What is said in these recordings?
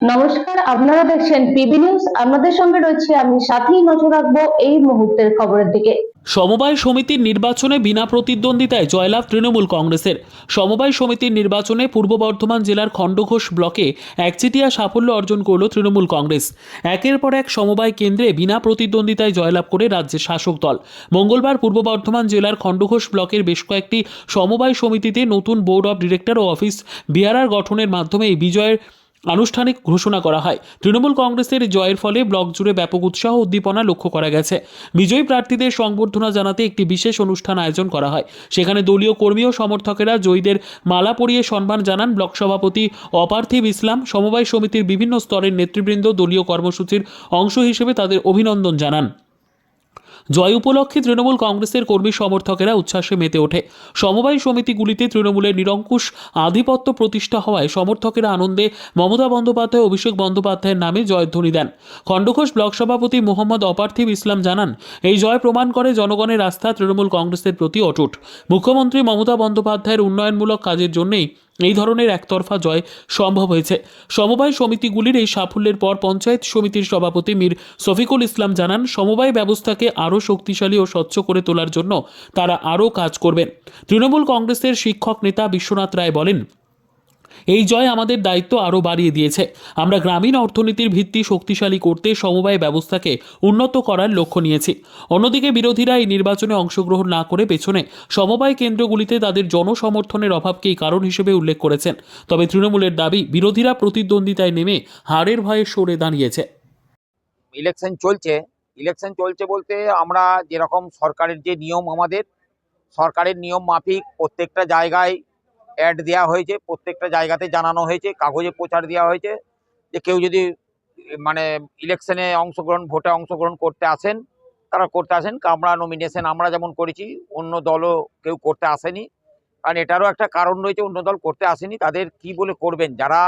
নমস্কার, আপনারা দেখছেন পিবি নিউজ। আপনাদের সঙ্গে রয়েছে আমি সাথেই নজর রাখব এই মুহূর্তের খবরের দিকে। সমবায় সমিতির নির্বাচনে বিনা প্রতিদ্বন্দ্বিতায় জয়লাভ তৃণমূল কংগ্রেসের। সমবায় সমিতির নির্বাচনে পূর্ব বর্ধমান জেলার খণ্ডঘোষ ব্লকে একচেটিয়া সাফল্য অর্জন করল তৃণমূল কংগ্রেস। একের পর এক সমবায় কেন্দ্রে বিনা প্রতিদ্বন্দ্বিতায় জয়লাভ করে রাজ্যের শাসক দল। মঙ্গলবার পূর্ব বর্ধমান জেলার খণ্ডঘোষ ব্লকের বেশ কয়েকটি সমবায় সমিতিতে নতুন বোর্ড অব ডিরেক্টর ও অফিস বিআরআর গঠনের মাধ্যমে এই বিজয়ের আনুষ্ঠানিক ঘোষণা করা হয়। তৃণমূল কংগ্রেসের জয়ের ফলে ব্লক জুড়ে ব্যাপক উৎসাহ উদ্দীপনা লক্ষ্য করা গেছে। বিজয়ী প্রার্থীদের সংবর্ধনা জানাতে একটি বিশেষ অনুষ্ঠান আয়োজন করা হয়। সেখানে দলীয় কর্মী ও সমর্থকেরা জয়ীদের মালা পরিয়ে সম্মান জানান ব্লক সভাপতি অপার্থিব ইসলাম। সমবায় সমিতির বিভিন্ন স্তরের নেতৃবৃন্দ দলীয় কর্মসূচির অংশ হিসেবে তাদের অভিনন্দন জানান। জয় উপলক্ষে তৃণমূল কংগ্রেসের কর্মী সমর্থকেরা উচ্ছ্বাসে মেতে ওঠে। সমবায় সমিতিগুলিতে তৃণমূলের নিরঙ্কুশ আধিপত্য প্রতিষ্ঠা হওয়ায় সমর্থকেরা আনন্দে মমতা বন্দ্যোপাধ্যায়, অভিষেক বন্দ্যোপাধ্যায়ের নামে জয়ধ্বনি দেন। খণ্ডঘোষ ব্লক সভাপতি মোহাম্মদ অপার্থিব ইসলাম জানান, এই জয় প্রমাণ করে জনগণের আস্থা তৃণমূল কংগ্রেসের প্রতি অটুট। মুখ্যমন্ত্রী মমতা বন্দ্যোপাধ্যায়ের উন্নয়নমূলক কাজের জন্যই এই ধরনের একতরফা জয় সম্ভব হয়েছে। সমবায় সমিতিগুলির এই সাফল্যের পর পঞ্চায়েত সমিতির সভাপতি মীর শফিকুল ইসলাম জানান, সমবায় ব্যবস্থাকে আরও শক্তিশালী ও স্বচ্ছ করে তোলার জন্য তারা আরও কাজ করবেন। তৃণমূল কংগ্রেসের শিক্ষক নেতা বিশ্বনাথ রায় বলেন এই জয় আমাদের দায়িত্ব আরও বাড়িয়ে দিয়েছে। আমরা গ্রামীণ অর্থনীতির ভিত্তি শক্তিশালী করতে সমবায় ব্যবস্থাকে উন্নত করার লক্ষ্য নিয়েছি। অন্যদিকে বিরোধীরা এই নির্বাচনে অংশগ্রহণ না করে পেছনে সমবায় কেন্দ্রগুলিতে তাদের জনসমর্থনের অভাবকেই কারণ হিসেবে উল্লেখ করেছেন। তবে তৃণমূলের দাবি, বিরোধীরা প্রতিদ্বন্দ্বিতায় নেমে হারের ভয়ে সরে দাঁড়িয়েছে। ইলেকশন চলছে। ইলেকশন চলছে বলতে আমরা যেরকম সরকারের যে নিয়ম আমাদের, সরকারের নিয়ম মাফিক প্রত্যেকটা জায়গায় অ্যাড দেওয়া হয়েছে, প্রত্যেকটা জায়গাতে জানানো হয়েছে, কাগজে প্রচার দেওয়া হয়েছে, যে কেউ যদি মানে ইলেকশনে অংশগ্রহণ ভোটে অংশগ্রহণ করতে আসেন, তারা করতে আসেন আমরা নমিনেশন আমরা যেমন করেছি, অন্য দলও কেউ করতে আসেনি, কারণ এটারও একটা কারণ রয়েছে, অন্য দল করতে আসেনি, তাদের কি বলে করবেন? যারা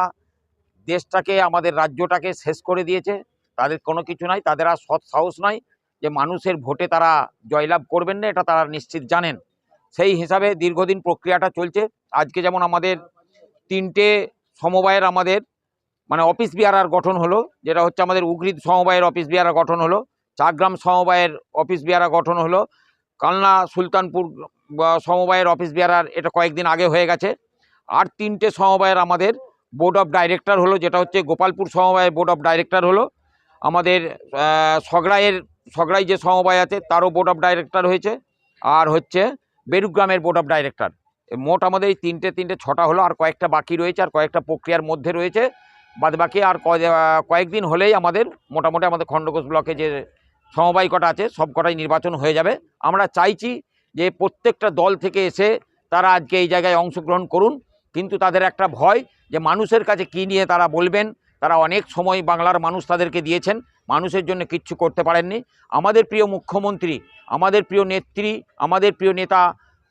দেশটাকে, আমাদের রাজ্যটাকে শেষ করে দিয়েছে, তাদের কোনো কিছু নাই, তাদের আর সৎ সাহস নাই, যে মানুষের ভোটে তারা জয়লাভ করবেন না, এটা তারা নিশ্চিত জানেন। সেই হিসাবে দীর্ঘদিন প্রক্রিয়াটা চলছে। আজকে যেমন আমাদের তিনটে সমবায়ের আমাদের মানে অফিস বিআরআর গঠন হলো, যেটা হচ্ছে আমাদের উগরিদ সমবায়ের অফিস বিআরআর গঠন হলো চাকগ্রাম সমবায়ের অফিস বিআরআর গঠন হলো, কালনা সুলতানপুর সমবায়ের অফিস বিআরআর এটা কয়েকদিন আগে হয়ে গেছে। আর তিনটে সমবায়ের আমাদের বোর্ড অফ ডাইরেক্টর হলো, যেটা হচ্ছে গোপালপুর সমবায়ের বোর্ড অফ ডাইরেক্টর হলো, আমাদের সগড়াইয়ের, সগড়াই যে সমবায় আছে, তারও বোর্ড অফ ডাইরেক্টর হয়েছে। আর হচ্ছে বেরুগ্রামের বোর্ড অফ ডাইরেক্টর মোট আমাদের এই তিনটে তিনটে, ছটা হলো আর কয়েকটা বাকি রয়েছে, আর কয়েকটা প্রক্রিয়ার মধ্যে রয়েছে। বাদ বাকি আর কয়েকদিন হলেই আমাদের মোটামুটি আমাদের খণ্ডঘোষ ব্লকে যে সমবায় কটা আছে, সব কটাই নির্বাচন হয়ে যাবে। আমরা চাইছি যে প্রত্যেকটা দল থেকে এসে তারা আজকে এই জায়গায় অংশগ্রহণ করুন। কিন্তু তাদের একটা ভয় যে মানুষের কাছে কী নিয়ে তারা বলবেন তারা অনেক সময় বাংলার মানুষ তাদেরকে দিয়েছেন, মানুষের জন্য কিচ্ছু করতে পারেননি। আমাদের প্রিয় মুখ্যমন্ত্রী, আমাদের প্রিয় নেত্রী, আমাদের প্রিয় নেতা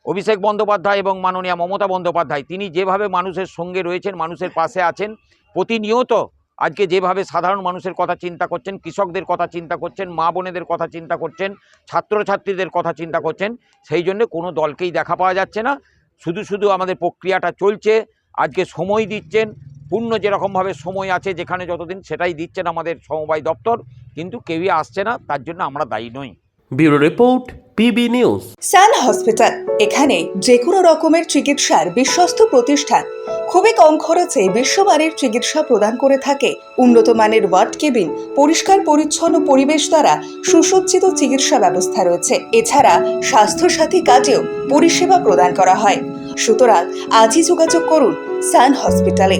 অভিষেক বন্দ্যোপাধ্যায় এবং মাননীয়া মমতা বন্দ্যোপাধ্যায়, তিনি যেভাবে মানুষের সঙ্গে রয়েছেন, মানুষের পাশে আছেন, প্রতিনিয়ত আজকে যেভাবে সাধারণ মানুষের কথা চিন্তা করছেন, কৃষকদের কথা চিন্তা করছেন, মা বোনেদের কথা চিন্তা করছেন, ছাত্রছাত্রীদের কথা চিন্তা করছেন, সেই জন্য কোনো দলকেই দেখা পাওয়া যাচ্ছে না। শুধু শুধু আমাদের প্রক্রিয়াটা চলছে, আজকে সময় দিচ্ছেন পূর্ণ যেরকমভাবে সময় আছে যেখানে যতদিন সেটাই দিচ্ছেন আমাদের সমবায় দপ্তর কিন্তু কেউই আসছে না তার জন্য আমরা দায়ী নই। Bureau report PB news. Sun hospital এখানে যে কোনো রকমের চিকিৎসার বিশ্বস্ত প্রতিষ্ঠান। খুবই কম খরচে বিশ্বমানের চিকিৎসা প্রদান করে থাকে। উন্নত মানের ওয়ার্ড কেবিন পরিষ্কার পরিচ্ছন্ন পরিবেশ দ্বারা সুসজ্জিত চিকিৎসা ব্যবস্থা রয়েছে। এছাড়া স্বাস্থ্যসাথী কাজেও পরিষেবা প্রদান করা হয়। সুতরাং আজই যোগাযোগ করুন সান হসপিটালে।